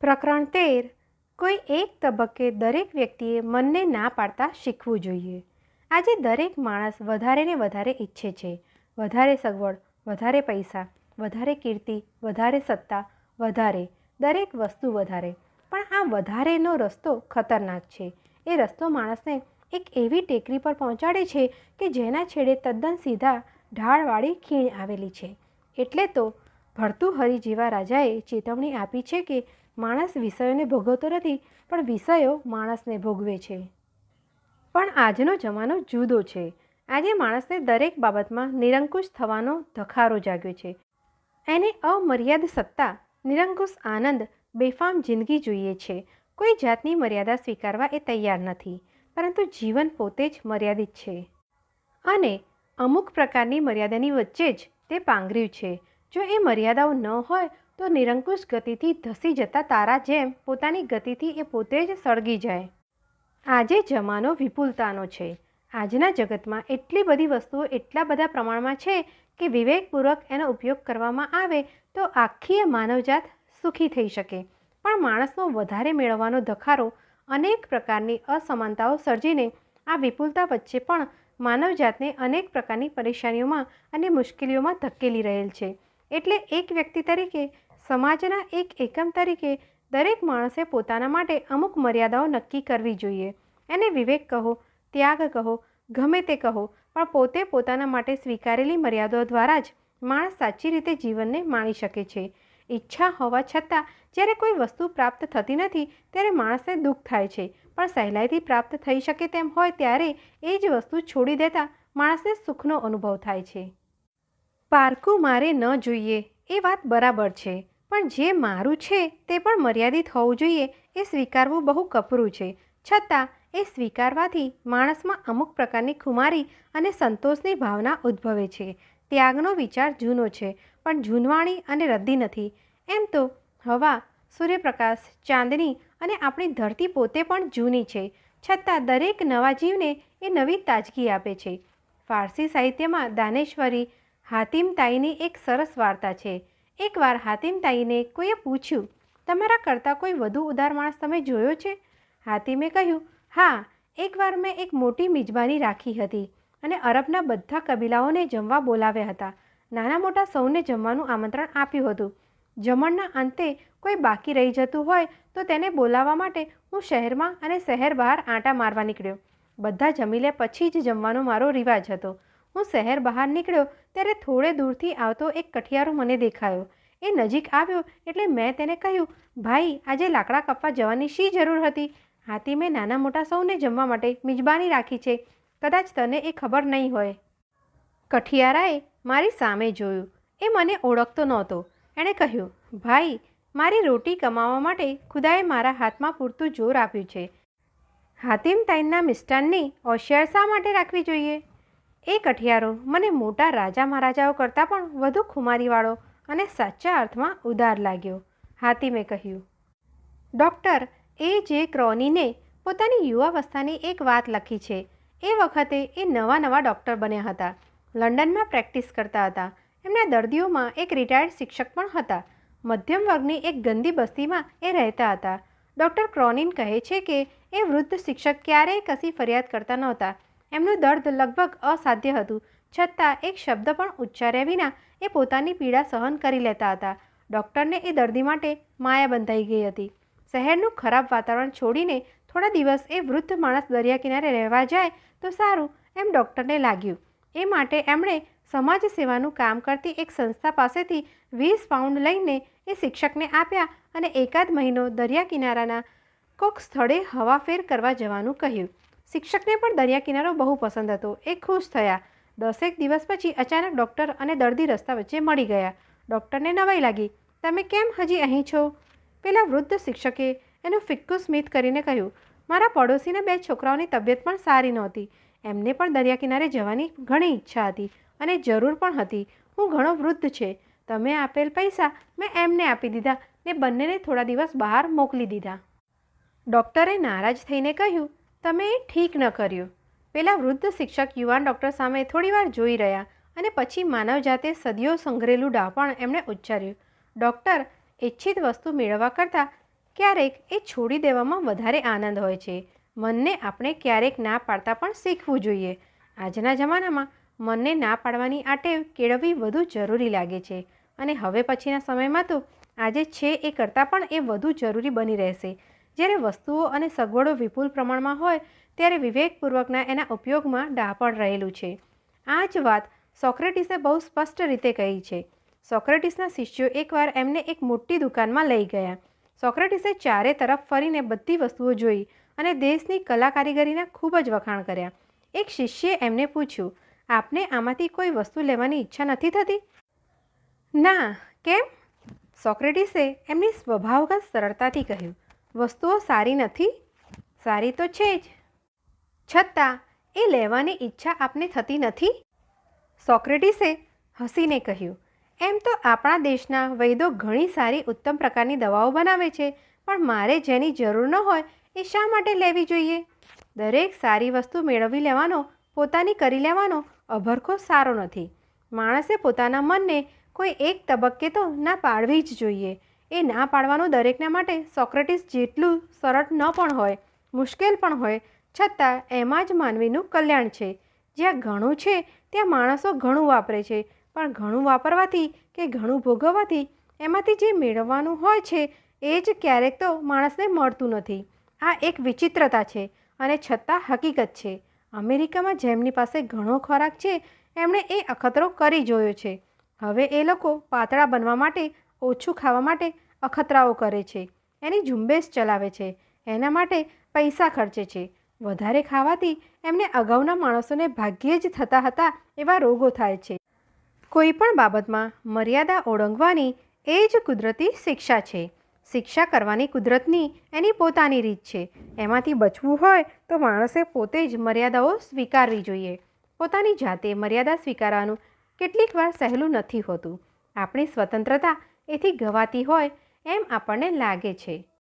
પ્રકરણ તેર. કોઈ એક તબક્કે દરેક વ્યક્તિએ મનને ના પાડતા શીખવું જોઈએ. આજે દરેક માણસ વધારે ને વધારે ઈચ્છે છે. વધારે સગવડ, વધારે પૈસા, વધારે કીર્તિ, વધારે સત્તા, વધારે, દરેક વસ્તુ વધારે. પણ આ વધારેનો રસ્તો ખતરનાક છે. એ રસ્તો માણસને એક એવી ટેકરી પર પહોંચાડે છે કે જેના છેડે તદ્દન સીધા ઢાળવાળી ખીણ આવેલી છે. એટલે તો ભરતુહરિ જેવા રાજાએ ચેતવણી આપી છે કે માણસ વિષયોને ભોગવતો નથી, પણ વિષયો માણસને ભોગવે છે. પણ આજનો જમાનો જુદો છે. આજે માણસને દરેક બાબતમાં નિરંકુશ થવાનો ધખારો જાગ્યો છે. એને અમર્યાદ સત્તા, નિરંકુશ આનંદ, બેફામ જિંદગી જોઈએ છે. કોઈ જાતની મર્યાદા સ્વીકારવા એ તૈયાર નથી, પરંતુ જીવન પોતે જ મર્યાદિત છે. અને અમુક પ્રકારની મર્યાદાની વચ્ચે જ તે પાંગર્યું છે. જો એ મર્યાદાઓ ન હોય તો નિરંકુશ ગતિથી ધસી જતા તારા જેમ પોતાની ગતિથી એ પોતે જ સળગી જાય. આજે જમાનો વિપુલતાનો છે. આજના જગતમાં એટલી બધી વસ્તુઓ એટલા બધા પ્રમાણમાં છે કે વિવેકપૂર્વક એનો ઉપયોગ કરવામાં આવે તો આખી માનવજાત સુખી થઈ શકે. પણ માણસનો વધારે મેળવવાનો ધખારો અનેક પ્રકારની અસમાનતાઓ સર્જીને આ વિપુલતા વચ્ચે પણ માનવજાતને અનેક પ્રકારની પરેશાનીઓમાં અને મુશ્કેલીઓમાં ધકેલી રહેલ છે. એટલે એક વ્યક્તિ તરીકે સમાજના એક એકમ તરીકે દરેક માણસે પોતાના માટે અમુક મર્યાદાઓ નક્કી કરવી જોઈએ. એને વિવેક કહો, ત્યાગ કહો, ગમે તે કહો, પણ પોતે પોતાના માટે સ્વીકારેલી મર્યાદાઓ દ્વારા જ માણસ સાચી રીતે જીવનને માણી શકે છે. ઈચ્છા હોવા છતાં જ્યારે કોઈ વસ્તુ પ્રાપ્ત થતી નથી ત્યારે માણસને દુઃખ થાય છે. પણ સહેલાઈથી પ્રાપ્ત થઈ શકે તેમ હોય ત્યારે એ જ વસ્તુ છોડી દેતા માણસને સુખનો અનુભવ થાય છે. પારકું મારે ન જોઈએ એ વાત બરાબર છે. પણ જે મારું છે તે પણ મર્યાદિત હોવું જોઈએ, એ સ્વીકારવું બહુ કપરું છે. છતાં, એ સ્વીકારવાથી માણસમાં અમુક પ્રકારની ખુમારી અને સંતોષની ભાવના ઉદ્ભવે છે. ત્યાગનો વિચાર જૂનો છે, પણ જૂનવાણી અને રદ્દી નથી. એમ તો હવા, સૂર્યપ્રકાશ, ચાંદની અને આપણી ધરતી પોતે પણ જૂની છે. છતાં, દરેક નવા જીવને એ નવી તાજગી આપે છે. ફારસી સાહિત્યમાં દાનેશ્વરી હાતિમ તાઈની એક સરસ વાર્તા છે. એકવાર હાતિમતાઈને કોઈએ પૂછ્યું, તમારા કરતાં કોઈ વધુ ઉદાર માણસ તમે જોયો છે? હાતિમે કહ્યું, હા, એકવાર મેં એક મોટી મિજબાની રાખી હતી અને અરબના બધા કબીલાઓને જમવા બોલાવ્યા હતા. નાના મોટા સૌને જમવાનું આમંત્રણ આપ્યું હતું. જમણના અંતે કોઈ બાકી રહી જતું હોય તો તેને બોલાવવા માટે હું શહેરમાં અને શહેર બહાર આંટા મારવા નીકળ્યો. બધા જમી લે પછી જ જમવાનો મારો રિવાજ હતો. હું શહેર બહાર નીકળ્યો ત્યારે થોડે દૂરથી આવતો એક કઠિયારો મને દેખાયો. એ નજીક આવ્યો એટલે મેં તેને કહ્યું, ભાઈ, આજે લાકડા કપવા જવાની શી જરૂર હતી? હાથી મેં નાના મોટા સૌને જમવા માટે મિજબાની રાખી છે. કદાચ તને એ ખબર નહીં હોય. કઠિયારાએ મારી સામે જોયું. એ મને ઓળખતો નહોતો. એણે કહ્યું, ભાઈ, મારી રોટી કમાવા માટે ખુદાએ મારા હાથમાં પૂરતું જોર આપ્યું છે. હાતિમ તાઈનના મિષ્ટાનની હોશિયાર શા માટે રાખવી જોઈએ? એ કઠિયારો મને મોટા રાજા મહારાજાઓ કરતાં પણ વધુ ખુમારીવાળો અને સાચા અર્થમાં ઉદાર લાગ્યો. હાથીમે કહ્યું, ડૉક્ટર, એ જે ક્રોનીને પોતાની યુવાવસ્થાની એક વાત લખી છે. એ વખતે એ નવા નવા ડૉક્ટર બન્યા હતા. લંડનમાં પ્રેક્ટિસ કરતા હતા. એમના દર્દીઓમાં એક રિટાયર્ડ શિક્ષક પણ હતા. મધ્યમ વર્ગની એક ગંદી બસ્તીમાં એ રહેતા હતા. ડૉક્ટર ક્રોનિન કહે છે કે, એ વૃદ્ધ શિક્ષક ક્યારેય કશી ફરિયાદ કરતા નહોતા. એમનું દર્દ લગભગ અસાધ્ય હતું. છતાં એક શબ્દ પણ ઉચ્ચાર્યા વિના એ પોતાની પીડા સહન કરી લેતા હતા. ડૉક્ટરને એ દર્દી માટે માયા બંધાઈ ગઈ હતી. શહેરનું ખરાબ વાતાવરણ છોડીને થોડા દિવસ એ વૃદ્ધ માણસ દરિયા કિનારે રહેવા જાય તો સારું એમ ડૉક્ટરને લાગ્યું. એ માટે એમણે સમાજ સેવાનું કામ કરતી એક સંસ્થા પાસેથી વીસ પાઉન્ડ લઈને એ શિક્ષકને આપ્યા અને એકાદ મહિનો દરિયા કિનારાના કોક સ્થળે હવાફેર કરવા જવાનું કહ્યું. શિક્ષકને પણ દરિયા કિનારો બહુ પસંદ હતો. એ ખુશ થયા. દસેક દિવસ પછી અચાનક ડૉક્ટર અને દર્દી રસ્તા વચ્ચે મળી ગયા. ડૉક્ટરને નવાઈ લાગી. તમે કેમ હજી અહીં છો? પેલા વૃદ્ધ શિક્ષકે એનું ફિક્કુ સ્મિત કરીને કહ્યું, મારા પડોશીના બે છોકરાઓની તબિયત પણ સારી નહોતી. એમને પણ દરિયા કિનારે જવાની ઘણી ઈચ્છા હતી અને જરૂર પણ હતી. હું ઘણો વૃદ્ધ છે. તમે આપેલ પૈસા મેં એમને આપી દીધા. ને બંનેને થોડા દિવસ બહાર મોકલી દીધા. ડૉક્ટરે નારાજ થઈને કહ્યું તમે ઠીક ન કર્યું. પેલા વૃદ્ધ શિક્ષક યુવાન ડૉક્ટર સામે થોડીવાર જોઈ રહ્યા અને પછી માનવજાતે સદીઓ સંઘરેલું ડાપણ એમણે ઉચ્ચાર્યું. ડૉક્ટર ઇચ્છિત વસ્તુ મેળવવા કરતાં ક્યારેક એ છોડી દેવામાં વધારે આનંદ હોય છે. મનને આપણે ક્યારેક ના પાડતા પણ શીખવું જોઈએ. આજના જમાનામાં મનને ના પાડવાની આ ટેવ કેળવવી વધુ જરૂરી લાગે છે. અને હવે પછીના સમયમાં તો આજે છે એ કરતાં પણ એ વધુ જરૂરી બની રહેશે. જ્યારે વસ્તુઓ અને સગવડો વિપુલ પ્રમાણમાં હોય, ત્યારે વિવેકપૂર્વકના એના ઉપયોગમાં ડાપણ રહેલું છે. આ જ વાત સોક્રેટિસે બહુ સ્પષ્ટ રીતે કહી છે. સોક્રેટિસના શિષ્યો એકવાર એમને એક મોટી દુકાનમાં લઈ ગયા. સોક્રેટિસે ચારે તરફ ફરીને બધી વસ્તુઓ જોઈ અને દેશની કલા કારીગરીના ખૂબ જ વખાણ કર્યા. એક શિષ્યે એમને પૂછ્યું, આપને આમાંથી કોઈ વસ્તુ લેવાની ઈચ્છા નથી થતી? ના. કેમ? સોક્રેટિસે એમની સ્વભાવગત સરળતાથી કહ્યું વસ્તુઓ સારી નથી? સારી તો છે જ. છતાં, એ લેવાની ઈચ્છા આપને થતી નથી? સોક્રેટિસે હસીને કહ્યું, એમ તો આપણા દેશના વૈદો ઘણી સારી ઉત્તમ પ્રકારની દવાઓ બનાવે છે, પણ મારે જેની જરૂર ન હોય એ શા માટે લેવી જોઈએ? દરેક સારી વસ્તુ મેળવી લેવાનો, પોતાની કરી લેવાનો અભરખો સારો નથી. માણસે પોતાના મનને કોઈ એક તબક્કે તો ના પાડવી જ જોઈએ. એ ના પાડવાનું દરેકના માટે સોક્રેટિસ જેટલું સરળ ન પણ હોય, મુશ્કેલ પણ હોય, છતાં એમાં જ માનવીનું કલ્યાણ છે. જ્યાં ઘણું છે, ત્યાં માણસો ઘણું વાપરે છે, પણ ઘણું વાપરવાથી કે ઘણું ભોગવવાથી એમાંથી જે મેળવવાનું હોય છે, એ જ ક્યારેક તો માણસને મળતું નથી. આ એક વિચિત્રતા છે અને છતાં હકીકત છે. અમેરિકામાં જેમની પાસે ઘણો ખોરાક છે, એમણે એ અખતરો કરી જોયો છે. હવે એ લોકો પાતળા બનવા માટે ઓછું ખાવા માટે અખતરાઓ કરે છે. એની ઝુંબેશ ચલાવે છે. એના માટે પૈસા ખર્ચે છે. વધારે ખાવાથી એમને અગાઉના માણસોને ભાગ્યે જ થતા હતા એવા રોગો થાય છે. કોઈ પણ બાબતમાં મર્યાદા ઓળંગવાની એ જ કુદરતી શિક્ષા છે. શિક્ષા કરવાની કુદરતની એની પોતાની રીત છે. એમાંથી બચવું હોય તો માણસે પોતે જ મર્યાદાઓ સ્વીકારવી જોઈએ. પોતાની જાતે મર્યાદા સ્વીકારવાનું કેટલીક વાર સહેલું નથી હોતું. આપણી સ્વતંત્રતા એથી ગવાતી હોય એમ આપણને લાગે છે.